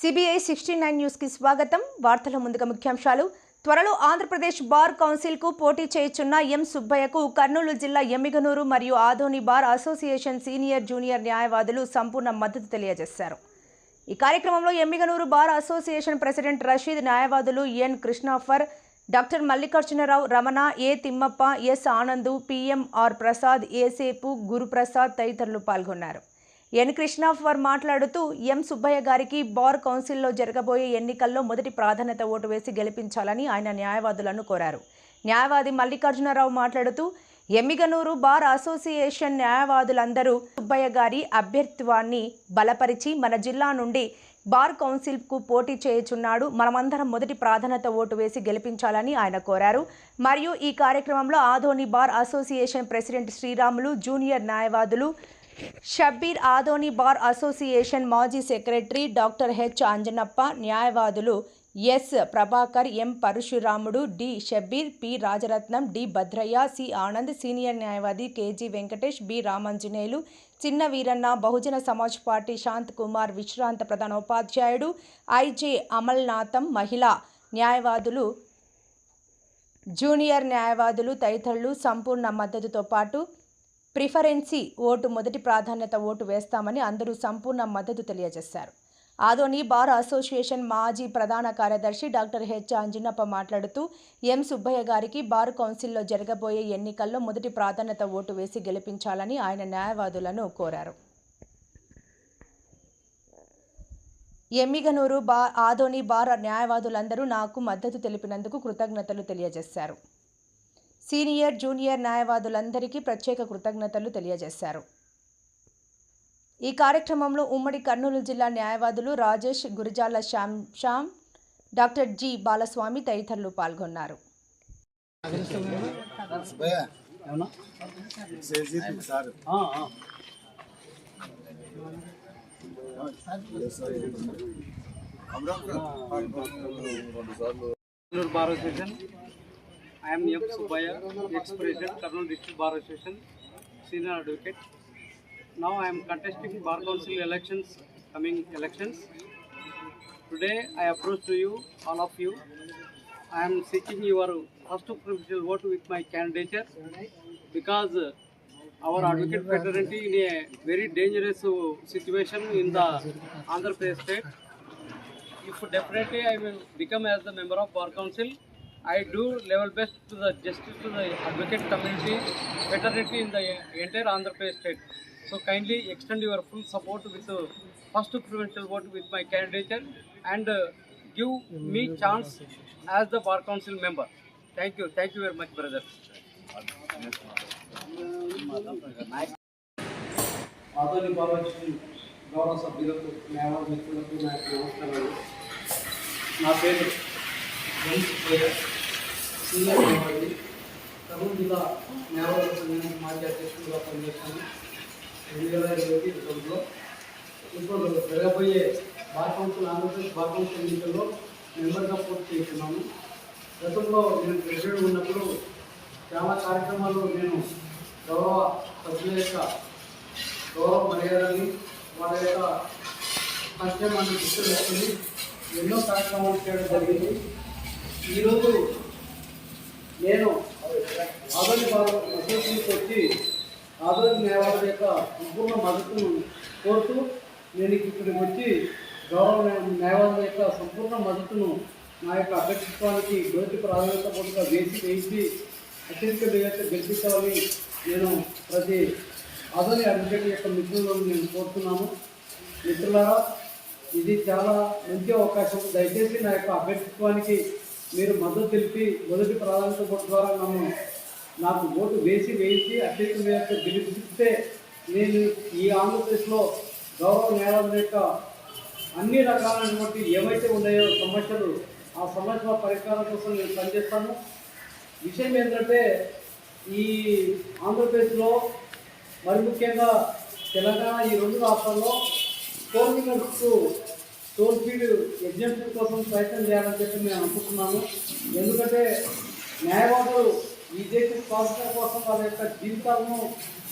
CBI sixty nine న్యూస్కి స్వాగతం. వార్తల ముందుగా ముఖ్యాంశాలు. త్వరలో ఆంధ్రప్రదేశ్ బార్ కౌన్సిల్కు పోటీ చేయుచున్న ఎం సుబ్బయ్యకు కర్నూలు జిల్లా ఎమ్మిగనూరు మరియు Adoni bar association senior junior న్యాయవాదులు సంపూర్ణ మద్దతు తెలియజేశారు. ఈ కార్యక్రమంలో Emmiganur bar association president Rasheed న్యాయవాదులు N కృష్ణాఫర్ doctor Mallikarjunarao Ramana A Thimmappa S Anand PMR Prasad Yesepu Guruprasad తదితరులు పాల్గొన్నారు. ఎన్. కృష్ణాఫర్ మాట్లాడుతూ ఎం. సుబ్బయ్య గారికి బార్ కౌన్సిల్లో జరగబోయే ఎన్నికల్లో మొదటి ప్రాధాన్యత ఓటు వేసి గెలిపించాలని ఆయన న్యాయవాదులను కోరారు. న్యాయవాది మల్లికార్జునరావు మాట్లాడుతూ ఎమ్మిగనూరు బార్ అసోసియేషన్ న్యాయవాదులందరూ సుబ్బయ్య గారి అభ్యర్థిత్వాన్ని బలపరిచి మన జిల్లా నుండి బార్ కౌన్సిల్కు పోటీ చేయుచున్నాడు. మనమందరం మొదటి ప్రాధాన్యత ఓటు వేసి గెలిపించాలని ఆయన కోరారు. మరియు ఈ కార్యక్రమంలో Adoni bar association president Sriramulu junior న్యాయవాదులు షబ్బీర్ ఆదోని బార్ అసోసియేషన్ మాజీ సెక్రటరీ డాక్టర్ హెచ్ అంజనప్ప న్యాయవాదులు S Prabhakar M Parasuramudu D Shabbir P Rajaratnam D Bhadraiah C Anand senior న్యాయవాది K G Venkatesh B Ramanjaneyulu Chinna Veeranna Bahujan Samaj party Shanth Kumar విశ్రాంత ప్రధానోపాధ్యాయుడు IJ అమల్నాథం మహిళా న్యాయవాదులు junior న్యాయవాదులు తదితరులు సంపూర్ణ మద్దతుతో పాటు ప్రిఫరెన్సీ ఓటు మొదటి ప్రాధాన్యత ఓటు వేస్తామని అందరూ సంపూర్ణ మద్దతు తెలియజేశారు. ఆదోని బార్ అసోసియేషన్ మాజీ ప్రధాన కార్యదర్శి డాక్టర్ హెచ్ అంజనప్ప మాట్లాడుతూ ఎం సుబ్బయ్య గారికి బార్ కౌన్సిల్లో జరగబోయే ఎన్నికల్లో మొదటి ప్రాధాన్యత ఓటు వేసి గెలిపించాలని ఆయన న్యాయవాదులను కోరారు. ఎమ్మిగనూరు బా ఆదోని బార్ న్యాయవాదులందరూ నాకు మద్దతు తెలిపినందుకు కృతజ్ఞతలు తెలియజేశారు. సీనియర్ జూనియర్ న్యాయవాదులందరికీ ప్రత్యేక కృతజ్ఞతలు తెలియజేశారు. ఈ కార్యక్రమంలో ఉమ్మడి కర్నూలు జిల్లా న్యాయవాదులు రాజేష్ గురిజాల శ్యామ్ శ్యామ్ డాక్టర్ జి బాలస్వామి తదితరులు పాల్గొన్నారు. భయ I am M. Subaya, ex-president, Karnool District Bar Association, senior advocate. Now I am contesting Bar Council elections, coming elections. Today I approach to you, all of you. I am seeking your first preferential vote with my candidature because our advocate fraternity in a very dangerous situation in the Andhra Pradesh state if definitely I will become as the member of bar council, I do level best to the justice to the advocate community, fraternity in the entire Andhra Pradesh state. So kindly extend your full support with the first preferential vote with my candidature and uh, give me chance as the bar council member. Thank you. Thank you very much, brother. ఆధునిక భారతదేశం గౌరవ సభ్యులకు న్యాయవాద మిత్రులకు నా నమస్కారాలు నా పేరు సీనియర్ న్యాయవాది కర్నూలు జిల్లా న్యాయవాద సంఘం మాజీ అధ్యక్షుడిగా పనిచేస్తాను రెండు వేల ఇరవై ఒకటి ఇప్పుడు జరగబోయే bar council Andhra Pradesh bar council ఎన్నికల్లో మెంబర్గా పోటీ చేస్తున్నాను గతంలో నేను ప్రెసిడెంట్ ఉన్నప్పుడు చాలా కార్యక్రమాల్లో నేను గౌరవ సభ్యుల యొక్క గౌరవ మర్యాదని వాళ్ళ యొక్క సంక్షేమాన్ని దృష్టిలో ఎన్నో కార్యక్రమాలు చేయడం జరిగింది ఈరోజు నేను ఆదరణ అసోసియేషన్కి వచ్చి ఆదోని న్యాయవాదుల యొక్క సంపూర్ణ మద్దతును కోరుతూ నేను ఇక్కడికి వచ్చి గౌరవ నేవాల యొక్క సంపూర్ణ మద్దతును నా యొక్క అధ్యక్షత్వానికి మొదటి ప్రాధాన్యత పూర్తిగా వేసి వేసి అత్యధిక వేయత గెలిపించాలని నేను ప్రతి ఆదోని అడ్వకేట్ యొక్క మిత్రులను నేను కోరుతున్నాను. మిత్రులారా ఇది చాలా మంచి అవకాశం. దయచేసి నా యొక్క అభ్యర్థిత్వానికి మీరు మద్దతు తెలిపి మొదటి ప్రాధాన్యత ఓటు ద్వారా నన్ను నాకు ఓటు వేసి వేసి అత్యధిక మేరకు గెలిపిస్తే నేను ఈ ఆంధ్రప్రదేశ్లో గౌరవ న్యాయాలయం యొక్క అన్ని రకాలైనటువంటి ఏవైతే ఉన్నాయో సమస్యలు ఆ సమస్యల పరిష్కారం కోసం నేను పనిచేస్తాను. విషయం ఏంటంటే ఈ ఆంధ్రప్రదేశ్లో మరి ముఖ్యంగా తెలంగాణ ఈ రెండు రాష్ట్రాల్లో కోర్మినర్స్కు టోల్ ఫీడ్ ఎగ్జామ్షన్ కోసం ప్రయత్నం చేయాలని చెప్పి నేను అనుకుంటున్నాను ఎందుకంటే న్యాయవాదులు ఈ దేశ స్వాతంత్ర కోసం వాళ్ళ యొక్క జీవితాలను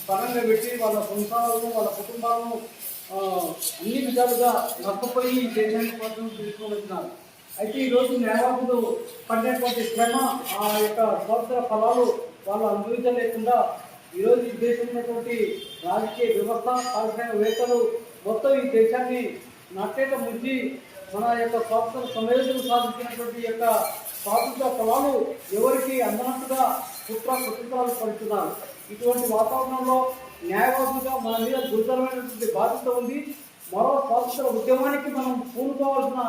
పరంగా పెట్టి వాళ్ళ సంసారాలను వాళ్ళ కుటుంబాలను అన్ని విధాలుగా నష్టపోయి ఈ దేశానికి కోసం తీసుకొని వచ్చినారు అయితే ఈరోజు న్యాయవాదులు పడినటువంటి శ్రమ ఆ యొక్క స్వాతంత్ర ఫలాలు వాళ్ళు అనుభవించలేకుండా ఈరోజు ఈ దేశం ఉన్నటువంటి రాజకీయ వ్యవస్థ పారిశ్రామికవేత్తలు మొత్తం ఈ దేశాన్ని నట్టేట ముంచి మన యొక్క స్వాతంత్ర సమయంలో సాధించినటువంటి యొక్క స్వాతంత్ర ఫలాలు ఎవరికి అందనట్టుగా కుట్ర కుటుంబాలు పడుతున్నారు ఇటువంటి వాతావరణంలో న్యాయవాదులుగా మన మీద గురుతరమైనటువంటి బాధ్యత ఉంది. మరో స్వాతంత్ర ఉద్యమానికి మనం పూనుకోవాల్సిన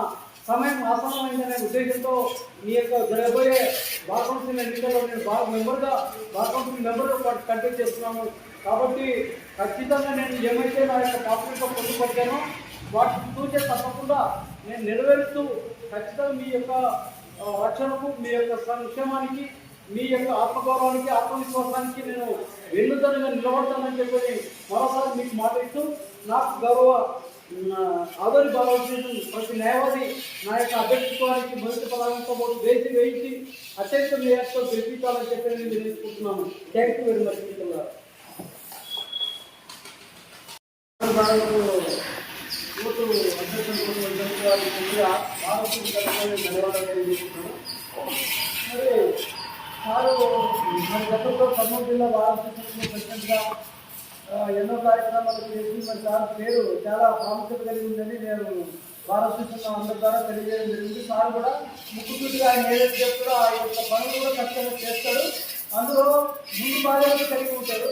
సమయం ఆసన్నమైందనే ఉద్దేశంతో ఈ యొక్క జరగబోయే బార్ కౌన్సిల్ ఎన్నికల్లో నేను బార్ మెంబర్గా బార్ కౌన్సిల్ మెంబర్గా కంటెక్ట్ చేస్తున్నాను. కాబట్టి ఖచ్చితంగా నేను ఏమైతే నా యొక్క పాత్రతో పొందుపరిచానో. వాటిని చూసే తప్పకుండా నేను నెరవేరుస్తూ ఖచ్చితంగా మీ యొక్క రక్షణకు మీ యొక్క సంక్షేమానికి మీ యొక్క ఆత్మగౌరవానికి ఆత్మవిశ్వాసానికి నేను వెన్నుదనగా నిలబడతానని చెప్పి మరోసారి మీకు మాట ఇస్తూ నాకు గౌరవ ఆదరి భారతదేశం ప్రతి న్యాయవాది నా యొక్క అభ్యర్థిత్వానికి మొదటి పదాలతో పాటు వేసి వేయించి అత్యంత మేయర్తో గెలిపించాలని చెప్పి నేను తెలుసుకుంటున్నాను థ్యాంక్ యూ వెరీ మచ్ మిత్రులారా. యూత్ అధ్యక్షులు ధన్యవాదాలు మరి మన గతంలో కర్నూలు జిల్లా భారతదేశంలో ప్రెసిడెంట్గా ఎన్నో కార్యక్రమాలు చేసి మరి సార్ పేరు చాలా ప్రాముఖ్యత కలిగి ఉందని నేను భారతదేశంలో అందరి ద్వారా తెలియజేయడం జరిగింది. సార్ కూడా ముక్కుసూటిగా ఆయన ఏదైతే చెప్తాడో ఆ యొక్క పనులు కూడా ఖచ్చితంగా చేస్తాడు అందులో ముందు బాధ్యత కలిగి ఉంటాడు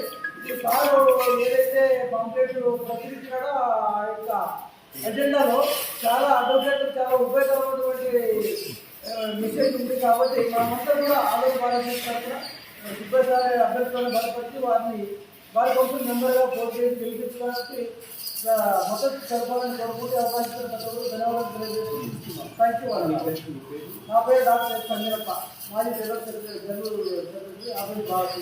సార్ ఏదైతే పాంప్లెట్ ప్రచురించాడో ఆ యొక్క ఎజెండాలో చాలా అడ్వకేట్లు చాలా ఉపయోగకరమైనటువంటి మెసేజ్ ఉంది కాబట్టి మనమంతా కూడా ఆలోచన భారతదేశం సుబ్బసారి అభ్యర్థులను బలపరిచి వారిని వారి కోసం మెంబర్గా పోటీ చేసి గెలిపించడానికి మద్దతు తెలపాలని కోరుకుంటే అవకాశం ధన్యవాదాలు తెలియజేస్తున్నాం. థ్యాంక్ యూ వాళ్ళ నా పేరు డాక్టర్ సంజయప్ప. మాజీ జనరల్ సెక్రటరీ జనరల్ సెక్రటరీ అభివృద్ధి భారతి